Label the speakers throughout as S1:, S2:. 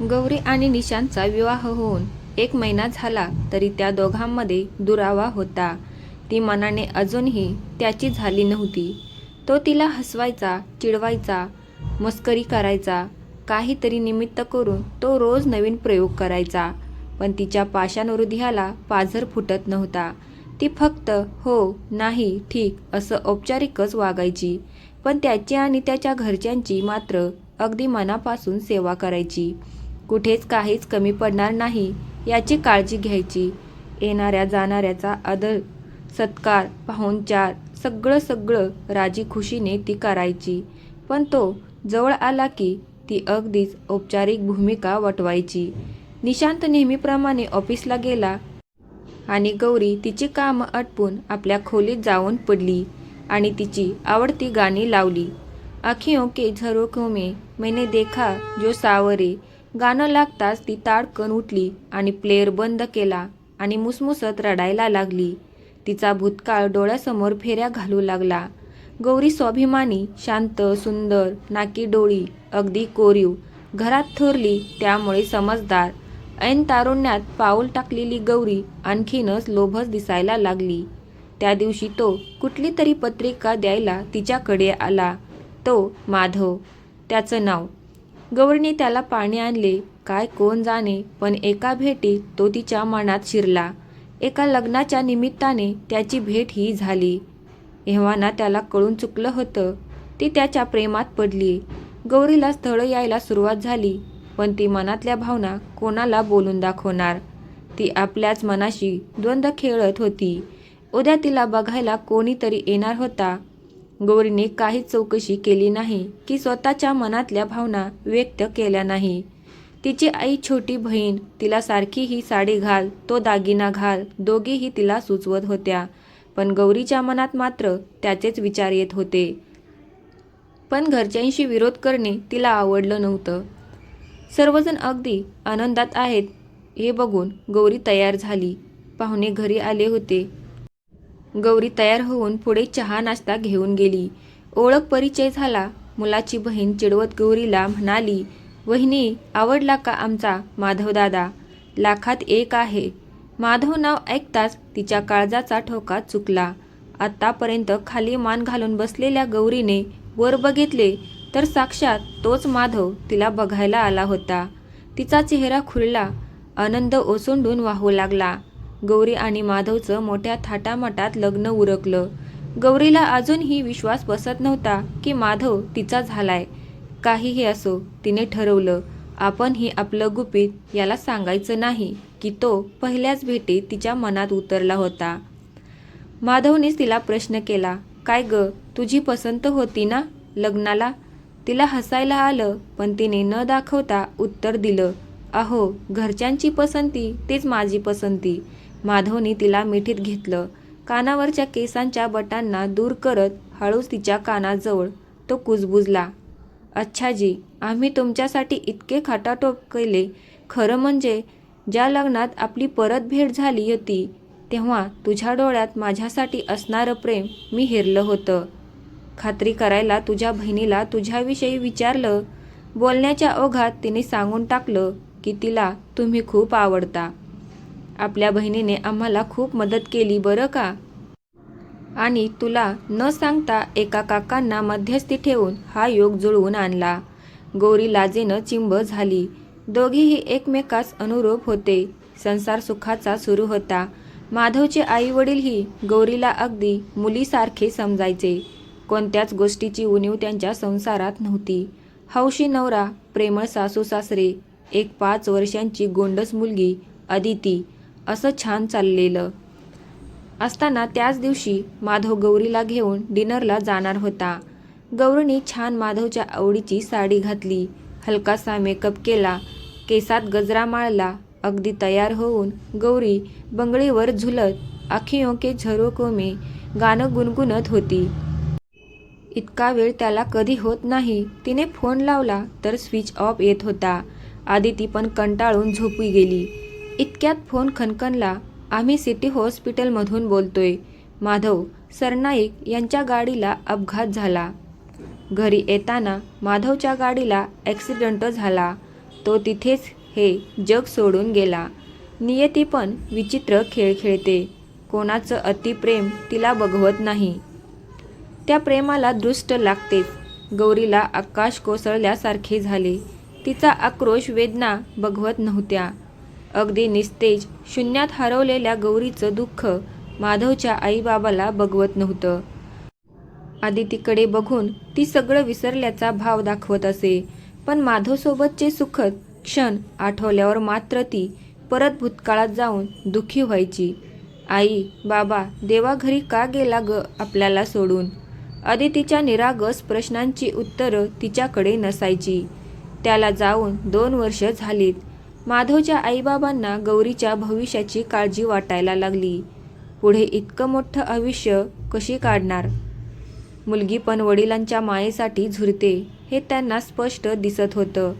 S1: गौरी आणि निशांतचा विवाह होऊन एक महिना झाला तरी त्या दोघांमध्ये दुरावा होता. ती मनाने अजूनही त्याची झाली नव्हती. तो तिला हसवायचा चिडवायचा मस्करी करायचा काहीतरी निमित्त करून तो रोज नवीन प्रयोग करायचा. पण तिच्या पाषाण हृदयाला पाझर फुटत नव्हता. ती फक्त हो नाही ठीक असं औपचारिकच वागायची. पण त्याची आणि त्याच्या घरच्यांची मात्र अगदी मनापासून सेवा करायची. कुठेच काहीच कमी पडणार नाही याची काळजी घ्यायची. येणाऱ्या जाणाऱ्याचा आदर सत्कार पाहुणचार सगळं सगळं राजी खुशीने ती करायची. पण तो जवळ आला की ती अगदीच औपचारिक भूमिका वटवायची. निशांत नेहमीप्रमाणे ऑफिसला गेला आणि गौरी तिची कामं आटपून आपल्या खोलीत जाऊन पडली आणि तिची आवडती गाणी लावली. आखियों के झरोखों में मैंने देखा जो सावरे गाणं लागताच ती ताडकन उठली आणि प्लेअर बंद केला आणि मुसमुसत रडायला लागली. तिचा भूतकाळ डोळ्यासमोर फेऱ्या घालू लागला. गौरी स्वाभिमानी शांत सुंदर नाकी डोळी अगदी कोरीव घरात थोरली त्यामुळे समजदार. ऐन तारुण्यात पाऊल टाकलेली गौरी आणखीनच लोभस दिसायला लागली. त्या दिवशी तो कुठली तरी पत्रिका द्यायला तिच्याकडे आला. तो माधव. त्याचं नाव गौरीने त्याला पाणी आणले. काय कोण जाणे पण एका भेटीत तो तिच्या मनात शिरला. एका लग्नाच्या निमित्ताने त्याची भेट ही झाली. एव्हाना त्याला कळून चुकलं होतं. ती त्याच्या प्रेमात पडली. गौरीला स्थळं यायला सुरुवात झाली पण ती मनातल्या भावना कोणाला बोलून दाखवणार? ती आपल्याच मनाशी द्वंद्व खेळत होती. उद्या तिला बघायला कोणीतरी येणार होता. गौरीने काहीच चौकशी केली नाही की स्वतःच्या मनातल्या भावना व्यक्त केल्या नाही. तिची आई छोटी बहीण तिला सारखी ही साडी घाल तो दागिना घाल दोघेही तिला सुचवत होत्या. पण गौरीच्या मनात मात्र त्याचेच विचार येत होते. पण घरच्यांशी विरोध करणे तिला आवडलं नव्हतं. सर्वजण अगदी आनंदात आहेत. हे बघून गौरी तयार झाली. पाहुणे घरी आले होते. गौरी तयार होऊन पुढे चहा नाश्ता घेऊन गेली. ओळख परिचय झाला. मुलाची बहीण चिडवत गौरीला म्हणाली वहिनी आवडला का आमचा माधवदादा लाखात एक आहे. माधव नाव ऐकताच तिच्या काळजाचा ठोका चुकला. आत्तापर्यंत खाली मान घालून बसलेल्या गौरीने वर बघितले तर साक्षात तोच माधव तिला बघायला आला होता. तिचा चेहरा खुलला. आनंद ओसंडून वाहू लागला. गौरी आणि माधवचं मोठ्या थाटामाटात लग्न उरकलं. गौरीला अजूनही विश्वास बसत नव्हता की माधव तिचा झालाय. काहीही असो तिने ठरवलं आपणही आपलं गुपित याला सांगायचं नाही की तो पहिल्याच भेटीत तिच्या मनात उतरला होता. माधवनेच तिला प्रश्न केला काय ग तुझी पसंत होती ना लग्नाला? तिला हसायला आलं पण तिने न दाखवता उत्तर दिलं अहो घरच्यांची पसंती तीच माझी पसंती. माधवने तिला मिठीत घेतलं. कानावरच्या केसांच्या बटांना दूर करत हळूच तिच्या कानाजवळ तो कुजबुजला. अच्छा जी आम्ही तुमच्यासाठी इतके खाटाटोप केले खरं म्हणजे ज्या लग्नात आपली परत भेट झाली होती तेव्हा तुझ्या डोळ्यात माझ्यासाठी असणारं प्रेम मी हेरलं होतं. खात्री करायला तुझ्या बहिणीला तुझ्याविषयी विचारलं. बोलण्याच्या ओघात तिने सांगून टाकलं की तिला तुम्ही खूप आवडता. आपल्या बहिणीने आम्हाला खूप मदत केली बरं का? आणि तुला न सांगता एका काकांना मध्यस्थी ठेवून हा योग जुळवून आणला. गौरी लाजेनं चिंब झाली. दोघेही एकमेकास अनुरूप होते. संसार सुखाचा सुरू होता. माधवचे आई वडीलही गौरीला अगदी मुलीसारखे समजायचे. कोणत्याच गोष्टीची उणीव त्यांच्या संसारात नव्हती. हौशी नवरा प्रेमळ सासू सासरे एक पाच वर्षांची गोंडस मुलगी अदिती असं छान चाललेलं. असताना त्याच दिवशी माधव गौरीला घेऊन डिनरला जाणार होता. गौरीने छान माधवच्या आवडीची साडी घातली हलकासा मेकअप केला केसात गजरा माळला अगदी तयार होऊन गौरी बंगळीवर झुलत आखियों के झरोको में गाणं गुणगुणत होती. इतका वेळ त्याला कधी होत नाही तिने फोन लावला तर स्विच ऑफ येत होता. आदिती पण कंटाळून झोपी गेली. इतक्यात फोन खनखनला आम्ही सिटी हॉस्पिटलमधून बोलतोय. माधव सरनाईक यांच्या गाडीला अपघात झाला. घरी येताना माधवच्या गाडीला ॲक्सिडंट झाला. तो तिथेच हे जग सोडून गेला. नियती पण विचित्र खेळ खेळते. कोणाचं अतिप्रेम तिला बघवत नाही. त्या प्रेमाला दृष्ट लागतेच गौरीला आकाश कोसळल्यासारखे झाले. तिचा आक्रोश वेदना बघवत नव्हत्या. अगदी निस्तेज शून्यात हरवलेल्या गौरीचं दुःख माधवच्या आईबाबाला बघवत नव्हतं. आदितीकडे बघून ती सगळं विसरल्याचा भाव दाखवत असे. पण माधवसोबतचे सुखद क्षण आठवल्यावर मात्र ती परत भूतकाळात जाऊन दुःखी व्हायची. आई बाबा देवाघरी का गेला ग आपल्याला सोडून अदितीच्या निरागस प्रश्नांची उत्तरं तिच्याकडे नसायची. त्याला जाऊन दोन वर्ष झालीत. माधवच्या आईबाबांना गौरीच्या भविष्याची काळजी वाटायला लागली. पुढे इतकं मोठं आयुष्य कशी काढणार? मुलगी पण वडिलांच्या मायेसाठी झुरते हे त्यांना स्पष्ट दिसत होतं.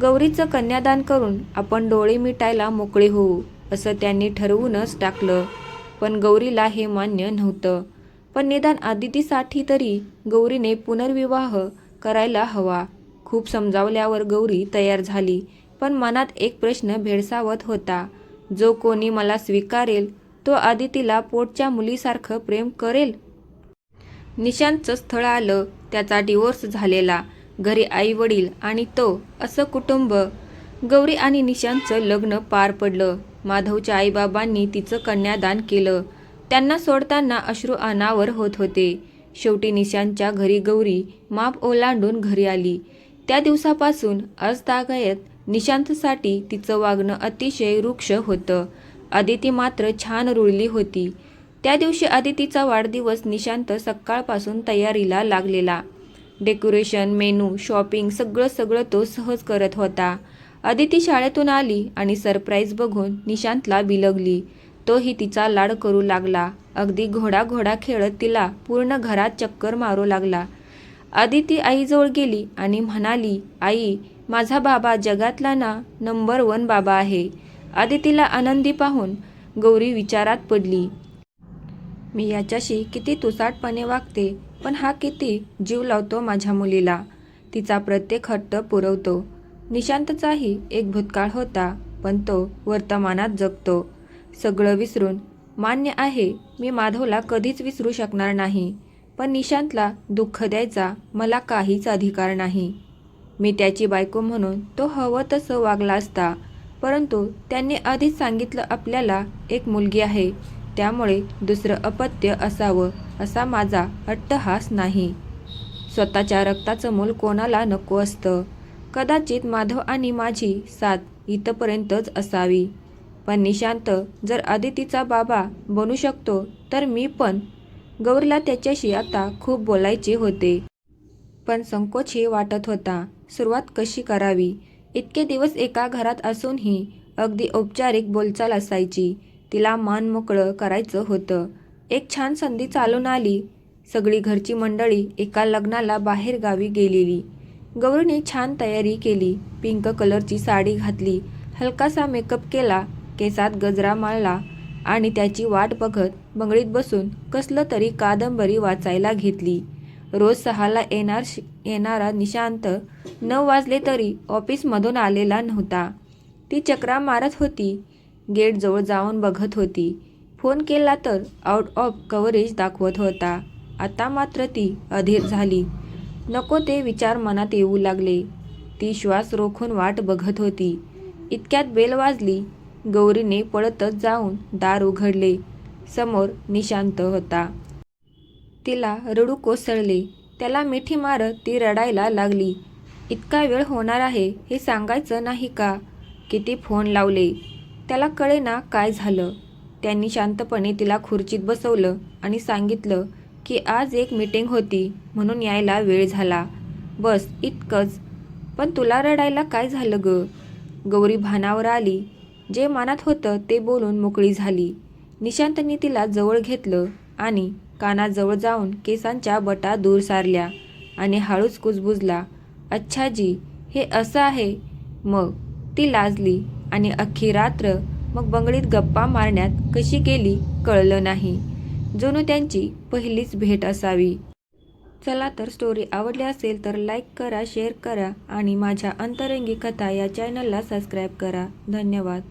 S1: गौरीचं कन्यादान करून आपण डोळे मिटायला मोकळे होऊ असं त्यांनी ठरवूनच टाकलं. पण गौरीला हे मान्य नव्हतं. पण निदान आदितीसाठी तरी गौरीने पुनर्विवाह करायला हवा. खूप समजावल्यावर गौरी तयार झाली. पण मनात एक प्रश्न भेडसावत होता. जो कोणी मला स्वीकारेल तो आदितीला पोटच्या मुलीसारखं प्रेम करेल? निशांतचं स्थळ आलं त्याचा डिवोर्स झालेला. घरी आई वडील आणि तो असं कुटुंब. गौरी आणि निशांतचं लग्न पार पडलं. माधवच्या आईबाबांनी तिचं कन्यादान केलं. त्यांना सोडताना अश्रू अनावर होत होते. शेवटी निशांतच्या घरी गौरी माप ओलांडून घरी आली. त्या दिवसापासून आजतागायत निशांतसाठी तिचं वागणं अतिशय रुक्ष होतं. आदिती मात्र छान रुळली होती. त्या दिवशी आदितीचा वाढदिवस निशांत सकाळपासून तयारीला लागलेला. डेकोरेशन मेनू शॉपिंग सगळं सगळं तो सहज करत होता. अदिती शाळेतून आली आणि सरप्राईज बघून निशांतला बिलगली. तोही तिचा लाड करू लागला. अगदी घोडा घोडा खेळत तिला पूर्ण घरात चक्कर मारू लागला. आदिती आईजवळ गेली आणि म्हणाली आई माझा बाबा जगातला ना नंबर वन बाबा आहे. आदितीला आनंदी पाहून गौरी विचारात पडली मी याच्याशी किती तुसाटपणे वागते पण हा किती जीव लावतो माझ्या मुलीला. तिचा प्रत्येक हट्ट पुरवतो. निशांतचाही एक भूतकाळ होता पण तो वर्तमानात जगतो. सगळं विसरून मान्य आहे मी माधवला कधीच विसरू शकणार नाही. पण निशांतला दुःख द्यायचा मला काहीच अधिकार नाही. मी त्याची बायको म्हणून तो हवं तसं वागला असता परंतु त्यांनी आधीच सांगितलं आपल्याला एक मुलगी आहे त्यामुळे दुसरं अपत्य असावं असा माझा अट्टहास नाही. स्वतःच्या रक्ताचं मूल कोणाला नको असतं. कदाचित माधव आणि माझी साथ इथपर्यंतच असावी. पण निशांत जर आदितीचा बाबा बनू शकतो तर मी पण गौरीला त्याच्याशी आता खूप बोलायचे होते. पण संकोचही वाटत होता. सुरुवात कशी करावी? इतके दिवस एका घरात असूनही अगदी औपचारिक बोलचाल असायची. तिला मान मोकळं करायचं होतं. एक छान संधी चालून आली. सगळी घरची मंडळी एका लग्नाला बाहेर गावी गेलेली. गौरीने छान तयारी केली. पिंक कलरची साडी घातली. हलकासा मेकअप केला. केसात गजरा माळला. आणि त्याची वाट बघत बंगळीत बसून कसलं तरी कादंबरी वाचायला घेतली. रोज सहाला येणार येणारा निशांत नऊ वाजले तरी ऑफिसमधून आलेला नव्हता. ती चक्रा मारत होती. गेटजवळ जाऊन बघत होती. फोन केला तर आउट ऑफ कव्हरेज दाखवत होता. आता मात्र ती अधीर झाली. नको ते विचार मनात येऊ लागले. ती श्वास रोखून वाट बघत होती. इतक्यात बेल वाजली. गौरीने पळतच जाऊन दार उघडले. समोर निशांत होता. तिला रडू कोसळले. त्याला मिठी मारत ती रडायला लागली. इतका वेळ होणार आहे हे सांगायचं नाही का? किती फोन लावले. त्याला कळेना काय झालं. त्यांनी शांतपणे तिला खुर्चीत बसवलं आणि सांगितलं की आज एक मीटिंग होती म्हणून यायला वेळ झाला. बस इतकंच. पण तुला रडायला काय झालं ग? गौरी भानावर आली. जे मनात होतं ते बोलून मोकळी झाली. निशांतने तिला जवळ घेतलं आणि कानाजवळ जाऊन केसांच्या बटा दूर सारल्या आणि हळूच कुजबुजला अच्छा जी हे असं आहे मग ती लाजली आणि अख्खी रात्र मग बंगडीत गप्पा मारण्यात कशी गेली कळलं नाही. जणू त्यांची पहिलीच भेट असावी. चला तर स्टोरी आवडली असेल तर लाईक करा शेअर करा आणि माझ्या अंतरंगी कथा या चॅनलला सबस्क्राईब करा. धन्यवाद.